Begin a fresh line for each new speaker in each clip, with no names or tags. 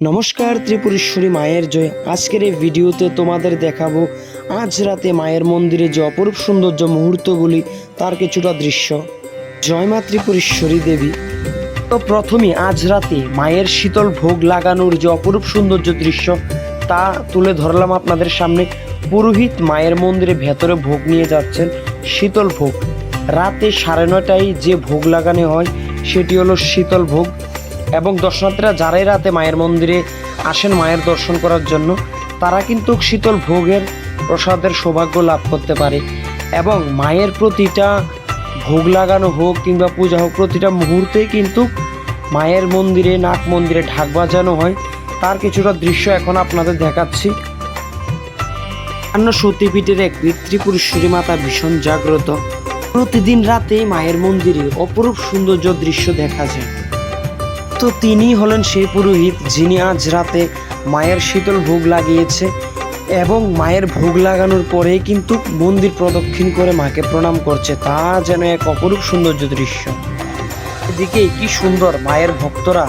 নমস্কার, ত্রিপুরেশ্বরী মায়ের জয়। আজকের এই ভিডিওতে তোমাদের দেখাবো, আজ রাতে মায়ের মন্দিরে যে অপরূপ সৌন্দর্য মুহূর্তগুলি, তার কিছুটা দৃশ্য। জয় মা ত্রিপুরেশ্বরী দেবী। তো প্রথমে আজ রাতে মায়ের শীতল ভোগ লাগানোর যে অপরূপ সৌন্দর্য দৃশ্য, তা তুলে ধরলাম আপনাদের সামনে। পুরোহিত মায়ের মন্দিরে ভেতরে ভোগ নিয়ে যাচ্ছেন শীতল ভোগ। রাতে সাড়ে নটায় যে ভোগ লাগানো হয়, সেটি হলো শীতল ভোগ। এবং দর্শনার্থীরা যারাই রাতে মায়ের মন্দিরে আসেন মায়ের দর্শন করার জন্য, তারা কিন্তু শীতল ভোগের প্রসাদের সৌভাগ্য লাভ করতে পারে। এবং মায়ের প্রতিটা ভোগ লাগানো হোক কিংবা পূজা হোক, প্রতিটা মুহূর্তেই কিন্তু মায়ের মন্দিরে, নাট মন্দিরে ঢাক বাজানো হয়। তার কিছুটা দৃশ্য এখন আপনাদের দেখাচ্ছি। অন্য সতীপীঠের এক ত্রিপুরেশ্বরী মাতা ভীষণ জাগ্রত। প্রতিদিন রাতে মায়ের মন্দিরে অপরূপ সৌন্দর্য দৃশ্য দেখা যায়। তো তিনি হলেন সেই পুরোহিত যিনি আজ রাতে মায়ের শীতল ভোগ লাগিয়েছে এবং মায়ের ভোগ লাগানোর পরেই কিন্তু মন্দির প্রদক্ষিণ করে মাকে প্রণাম করছে। তা যেন এক অপরূপ সৌন্দর্য দৃশ্য। এদিকে কি সুন্দর, মায়ের ভক্তরা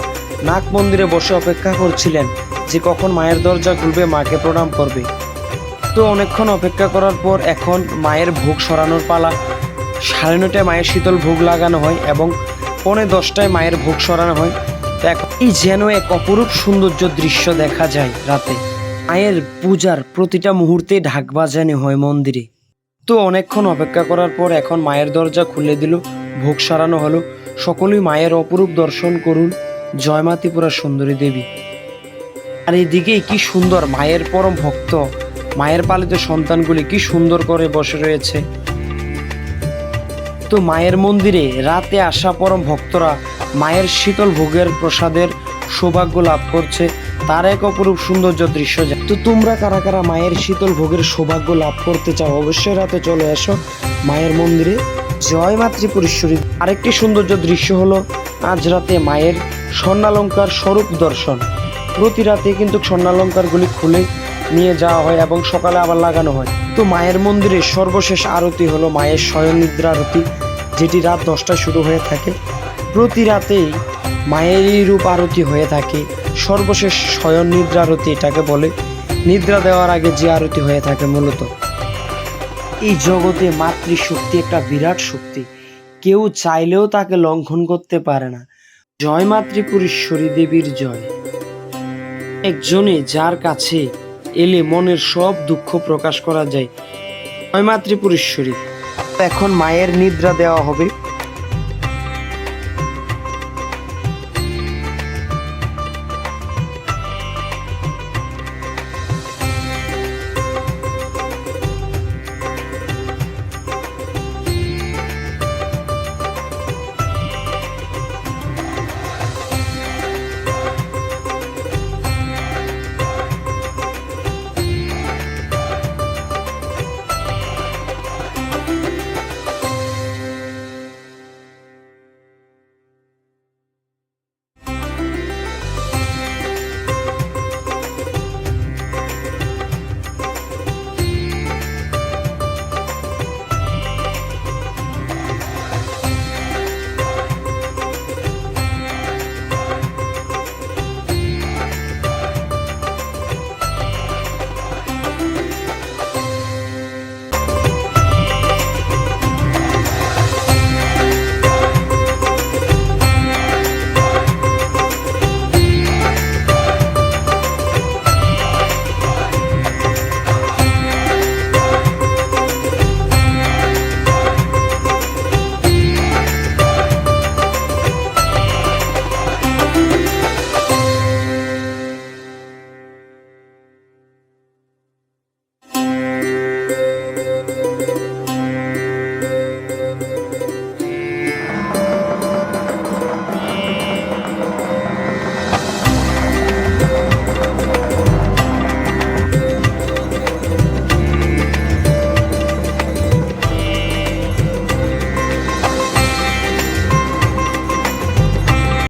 নাগ মন্দিরে বসে অপেক্ষা করছিলেন যে কখন মায়ের দরজা খুলবে, মাকে প্রণাম করবে। তো অনেকক্ষণ অপেক্ষা করার পর এখন মায়ের ভোগ সরানোর পালা। সাড়ে নটায় মায়ের শীতল ভোগ লাগানো হয় এবং পৌনে দশটায় মায়ের ভোগ সরানো হয়। এই যেন এক অপরূপ সৌন্দর্য দৃশ্য দেখা যায় রাতে। মায়ের পূজার প্রতিটা মুহূর্তে ঢাক বাজানো হয় মন্দিরে। তো অনেকক্ষণ অপেক্ষা করার পর এখন মায়ের দরজা খুলে দিল, ভোগ সারানো হলো। সকলেই মায়ের অপরূপ দর্শন করুন। জয়মা ত্রিপুরা সুন্দরী দেবী। আর এদিকে কি সুন্দর, মায়ের পরম ভক্ত। মায়ের পালিত সন্তানগুলি কি সুন্দর করে বসে রয়েছে। তো মায়ের মন্দিরে রাতে আসা পরম ভক্তরা মায়ের শীতল ভোগের প্রসাদের সৌভাগ্য লাভ করছে। তার এক অপরূপ সৌন্দর্য দৃশ্য তো তোমরা কারা কারা মায়ের শীতল ভোগের সৌভাগ্য লাভ করতে চাও, অবশ্যই রাতে চলে আসো মায়ের মন্দিরে। জয় মাতৃপুরেশ্বরী আরেকটি সৌন্দর্য দৃশ্য হলো আজ রাতে মায়ের স্বর্ণালঙ্কার স্বরূপ দর্শন। প্রতি রাতে কিন্তু স্বর্ণালঙ্কারগুলি খুলে নিয়ে যাওয়া হয় এবং সকালে আবার লাগানো হয়। তো মায়ের মন্দিরে সর্বশেষ আরতি হলো মায়ের শয়ন নিদ্রা আরতি যেটি রাত দশটায় শুরু হয়ে থাকে, প্রতি রাতেই মায়েরই রূপ আরতি হয়ে থাকে। সর্বশেষ শয়ন নিদ্রা আরতি এটাকে বলে। নিদ্রা দেওয়ার আগে যে আরতি হয়ে থাকে মূলত। এই জগতে মাতৃশক্তি একটা বিরাট শক্তি। কেউ চাইলেও তাকে লঙ্ঘন করতে পারে না। জয় মাতৃপুরেশ্বরী দেবীর জয়। একজনে যার কাছে এলে মনের সব দুঃখ প্রকাশ করা যায়। জয় মাতৃপুরেশ্বরী। এখন মায়ের নিদ্রা দেওয়া হবে।